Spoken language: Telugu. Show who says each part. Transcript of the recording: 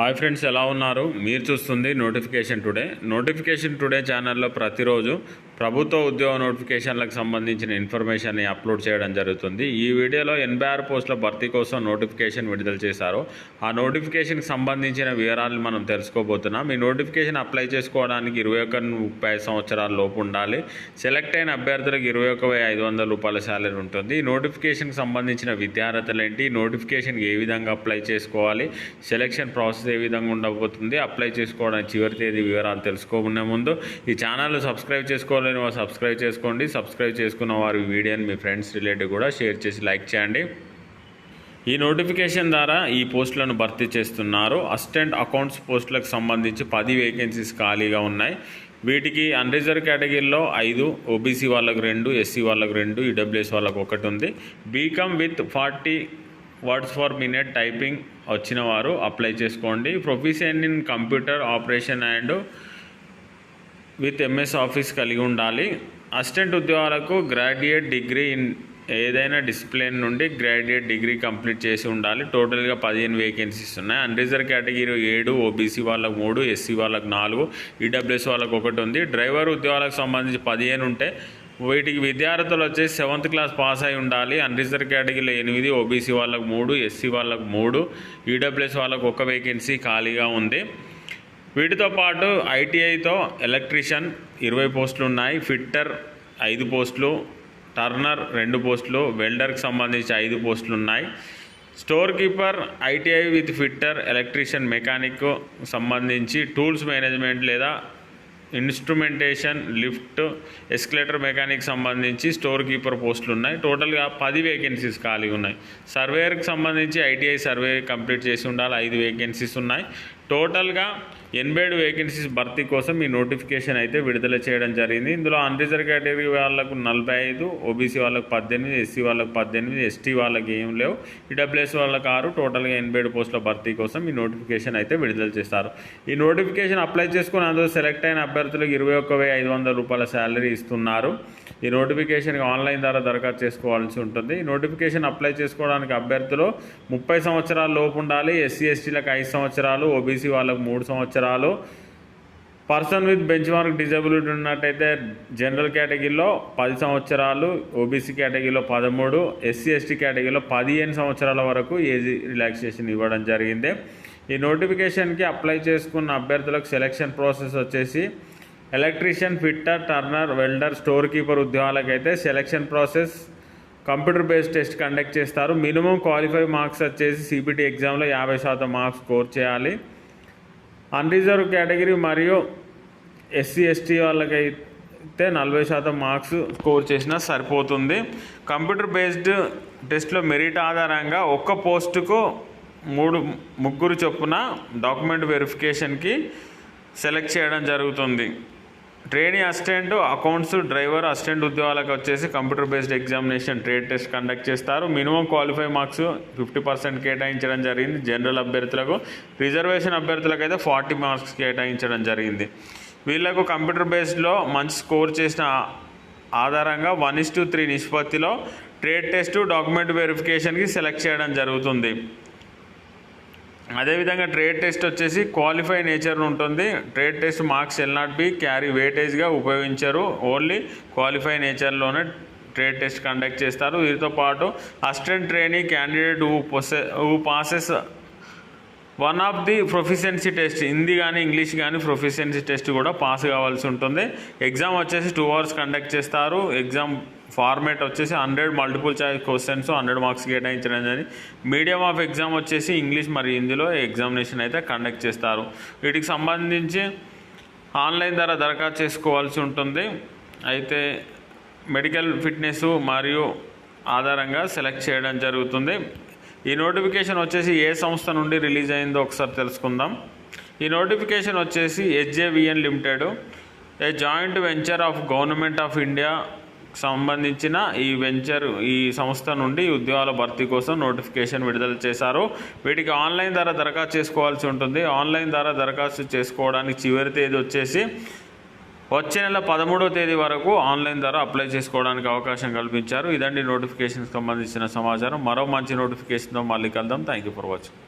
Speaker 1: హాయ్ ఫ్రెండ్స్ ఎలా ఉన్నారు? మీరు చూస్తుంది నోటిఫికేషన్ టుడే. నోటిఫికేషన్ టుడే ఛానల్లో ప్రతిరోజు ప్రభుత్వ ఉద్యోగ నోటిఫికేషన్లకు సంబంధించిన ఇన్ఫర్మేషన్ని అప్లోడ్ చేయడం జరుగుతుంది. ఈ వీడియోలో ఎనభై ఆరు పోస్టుల భర్తీ కోసం నోటిఫికేషన్ విడుదల చేశారు. ఆ నోటిఫికేషన్కి సంబంధించిన వివరాలు మనం తెలుసుకోబోతున్నాం. ఈ నోటిఫికేషన్ అప్లై చేసుకోవడానికి ఇరవై ఒక ముప్పై సంవత్సరాల లోపు ఉండాలి. సెలెక్ట్ అయిన అభ్యర్థులకు ఇరవై ఒక ఐదు వందల రూపాయల శాలరీ ఉంటుంది. ఈ నోటిఫికేషన్కి సంబంధించిన విద్యార్హతలు ఏంటి? నోటిఫికేషన్కి ఏ విధంగా అప్లై చేసుకోవాలి? సెలక్షన్ ప్రాసెస్ ఏ విధంగా ఉండబోతుంది? అప్లై చేసుకోవడానికి చివరి తేదీ వివరాలు తెలుసుకోకునే ముందు ఈ ఛానల్ సబ్స్క్రైబ్ చేసుకోవాలి లేని వారు సబ్స్క్రైబ్ చేసుకోండి. సబ్స్క్రైబ్ చేసుకున్న వారు ఈ వీడియోని మీ ఫ్రెండ్స్ రిలేటివ్ కూడా షేర్ చేసి లైక్ చేయండి. ఈ నోటిఫికేషన్ ద్వారా ఈ పోస్టులను భర్తీ చేస్తున్నారు. అసిస్టెంట్ అకౌంట్స్ పోస్టులకు సంబంధించి పది వేకెన్సీస్ ఖాళీగా ఉన్నాయి. వీటికి అన్రిజర్వ్ కేటగిరీలో ఐదు ఓబీసీ వాళ్ళకు రెండు ఎస్సీ వాళ్ళకు రెండు ఈడబ్ల్యూఎస్ వాళ్ళకు ఒకటి ఉంది. BCom with forty words for minute typing వచ్చిన వారు అప్లై చేసుకోండి. Proficient in computer operation and with MS Office కలిగి ఉండాలి. అసిస్టెంట్ ఉద్యోగాలకు గ్రాడ్యుయేట్ డిగ్రీ ఇన్ ఏదైనా డిసిప్లిన్ నుండి గ్రాడ్యుయేట్ డిగ్రీ కంప్లీట్ చేసి ఉండాలి. టోటల్గా పదిహేను వేకెన్సీస్ ఉన్నాయి. అన్రిజర్వ్ కేటగిరీ ఏడు ఓబీసీ వాళ్ళకు మూడు ఎస్సీ వాళ్ళకు నాలుగు ఈడబ్ల్యూఎస్ వాళ్ళకు ఒకటి ఉంది. డ్రైవర్ ఉద్యోగాలకు సంబంధించి పదిహేను ఉంటే వీటికి విద్యార్థులు వచ్చేసి సెవెంత్ క్లాస్ పాస్ అయి ఉండాలి. అన్రిజర్వ్ కేటగిరీలో ఎనిమిది ఓబీసీ వాళ్ళకు మూడు ఎస్సీ వాళ్ళకు మూడు ఈడబ్ల్యూఎస్ వాళ్ళకు ఒక వేకెన్సీ ఖాళీగా ఉంది. వీటితో పాటు ఐటీఐతో ఎలక్ట్రీషియన్ ఇరవై పోస్టులు ఉన్నాయి ఫిట్టర్ ఐదు పోస్టులు టర్నర్ రెండు పోస్టులు వెల్డర్కి సంబంధించి ఐదు పోస్టులు ఉన్నాయి. Store keeper ITI with fitter electrician mechanic సంబంధించి టూల్స్ మేనేజ్మెంట్ లేదా ఇన్స్ట్రుమెంటేషన్ లిఫ్ట్ ఎస్కలేటర్ మెకానిక్ సంబంధించి స్టోర్ కీపర్ పోస్టులు ఉన్నాయి. టోటల్గా పది వేకెన్సీస్ ఖాళీ ఉన్నాయి. సర్వేయర్కి సంబంధించి ఐటీఐ సర్వే కంప్లీట్ చేసి ఉండాలి ఐదు వేకెన్సీస్ ఉన్నాయి. టోటల్గా ఎనభై ఏడు వేకెన్సీస్ భర్తీ కోసం ఈ నోటిఫికేషన్ అయితే విడుదల చేయడం జరిగింది. ఇందులో అన్రిజర్వ్ కేటగిరీ వాళ్ళకు నలభై ఐదు ఓబీసీ వాళ్ళకు పద్దెనిమిది ఎస్సీ వాళ్ళకు పద్దెనిమిది ఎస్టీ వాళ్ళకి ఏం లేవు. ఈడబ్ల్యూఎస్ వాళ్ళకి ఆరు టోటల్గా ఎనభై ఏడు పోస్టుల భర్తీ కోసం ఈ నోటిఫికేషన్ అయితే విడుదల చేస్తారు. ఈ నోటిఫికేషన్ అప్లై చేసుకుని అందులో సెలెక్ట్ అయిన అభ్యర్థులకు ఇరవై ఒక్క వెయ్యి ఐదు వందల రూపాయల శాలరీ ఇస్తున్నారు. ఈ నోటిఫికేషన్కి ఆన్లైన్ ద్వారా దరఖాస్తు చేసుకోవాల్సి ఉంటుంది. ఈ నోటిఫికేషన్ అప్లై చేసుకోవడానికి అభ్యర్థులు ముప్పై సంవత్సరాల లోపు ఉండాలి. ఎస్సీ ఎస్టీలకు ఐదు సంవత్సరాలు ఓబీసీ వాళ్ళకు మూడు సంవత్సరాలు person with benchmark disability ఉన్నట్టయితే జనరల్ కేటగిరీలో పది సంవత్సరాలు ఓబీసీ కేటగిరీలో పదమూడు ఎస్సీ ఎస్టీ కేటగిరీలో పదిహేను సంవత్సరాల వరకు ఏజ్ రిలాక్సేషన్ ఇవ్వడం జరిగింది. ఈ నోటిఫికేషన్కి అప్లై చేసుకున్న అభ్యర్థులకు సెలక్షన్ ప్రాసెస్ వచ్చేసి electrician fitter turner welder store keeper ఉద్యోగాలకైతే selection process computer based test conduct చేస్తారు. మినిమం క్వాలిఫై మార్క్స్ వచ్చేసి సిబిటీ ఎగ్జామ్లో యాభై శాతం మార్క్స్ స్కోర్ చేయాలి. అన్రిజర్వ్ కేటగిరీ మరియు ఎస్సీ ఎస్టీ వాళ్ళకైతే నలభై శాతం మార్క్స్ స్కోర్ చేసినా సరిపోతుంది. కంప్యూటర్ బేస్డ్ టెస్ట్లో మెరిట్ ఆధారంగా ఒక్క పోస్టుకు మూడు ముగ్గురు చొప్పున డాక్యుమెంట్ వెరిఫికేషన్కి సెలెక్ట్ చేయడం జరుగుతుంది. Training assistant accounts driver assistant ఉద్యోగాలకు వచ్చేసి computer based examination trade test conduct చేస్తారు. Minimum qualify marks fifty percent కేటాయించడం జరిగింది. జనరల్ అభ్యర్థులకు రిజర్వేషన్ అభ్యర్థులకు అయితే ఫార్టీ మార్క్స్ కేటాయించడం జరిగింది. వీళ్ళకు కంప్యూటర్ బేస్డ్లో మంచి స్కోర్ చేసిన ఆధారంగా వన్ ఇస్ టు త్రీ నిష్పత్తిలో ట్రేడ్ టెస్ట్ డాక్యుమెంట్ వెరిఫికేషన్కి సెలెక్ట్ చేయడం జరుగుతుంది. అదేవిధంగా ట్రేడ్ టెస్ట్ వచ్చేసి క్వాలిఫై నేచర్ ఉంటుంది. Trade test marks will not be carry వేటేజ్గా ఉపయోగించరు. ఓన్లీ క్వాలిఫై నేచర్లోనే ట్రేడ్ టెస్ట్ కండక్ట్ చేస్తారు. వీరితో పాటు assistant training candidate who possess who passes one of the proficiency test Hindi కానీ ఇంగ్లీష్ కానీ ప్రొఫిషియన్సీ టెస్ట్ కూడా పాస్ కావాల్సి ఉంటుంది. ఎగ్జామ్ వచ్చేసి టూ అవర్స్ కండక్ట్ చేస్తారు. ఎగ్జామ్ ఫార్మేట్ వచ్చేసి hundred multiple choice questions hundred marks కేటాయించడం జరిగింది. మీడియం ఆఫ్ ఎగ్జామ్ వచ్చేసి ఇంగ్లీష్ మరి హిందీలో ఎగ్జామినేషన్ అయితే కండక్ట్ చేస్తారు. వీటికి సంబంధించి ఆన్లైన్ ద్వారా దరఖాస్తు చేసుకోవాల్సి ఉంటుంది. అయితే మెడికల్ ఫిట్నెస్ మరియు ఆధారంగా సెలెక్ట్ చేయడం జరుగుతుంది. ఈ నోటిఫికేషన్ వచ్చేసి ఏ సంస్థ నుండి రిలీజ్ అయిందో ఒకసారి తెలుసుకుందాం. ఈ నోటిఫికేషన్ వచ్చేసి HJVN limited. A joint venture of government of India సంబంధించిన ఈ వెంచర్ ఈ సంస్థ నుండి ఉద్యోగాల భర్తీ కోసం నోటిఫికేషన్ విడుదల చేశారు. వీటికి ఆన్లైన్ ద్వారా దరఖాస్తు చేసుకోవాల్సి ఉంటుంది. ఆన్లైన్ ద్వారా దరఖాస్తు చేసుకోవడానికి చివరి తేదీ వచ్చేసి వచ్చే నెల పదమూడవ తేదీ వరకు ఆన్లైన్ ద్వారా అప్లై చేసుకోవడానికి అవకాశం కల్పించారు. ఇదండి నోటిఫికేషన్కి సంబంధించిన సమాచారం. మరో మంచి నోటిఫికేషన్తో మళ్ళీ కలుద్దాం. Thank you for watching.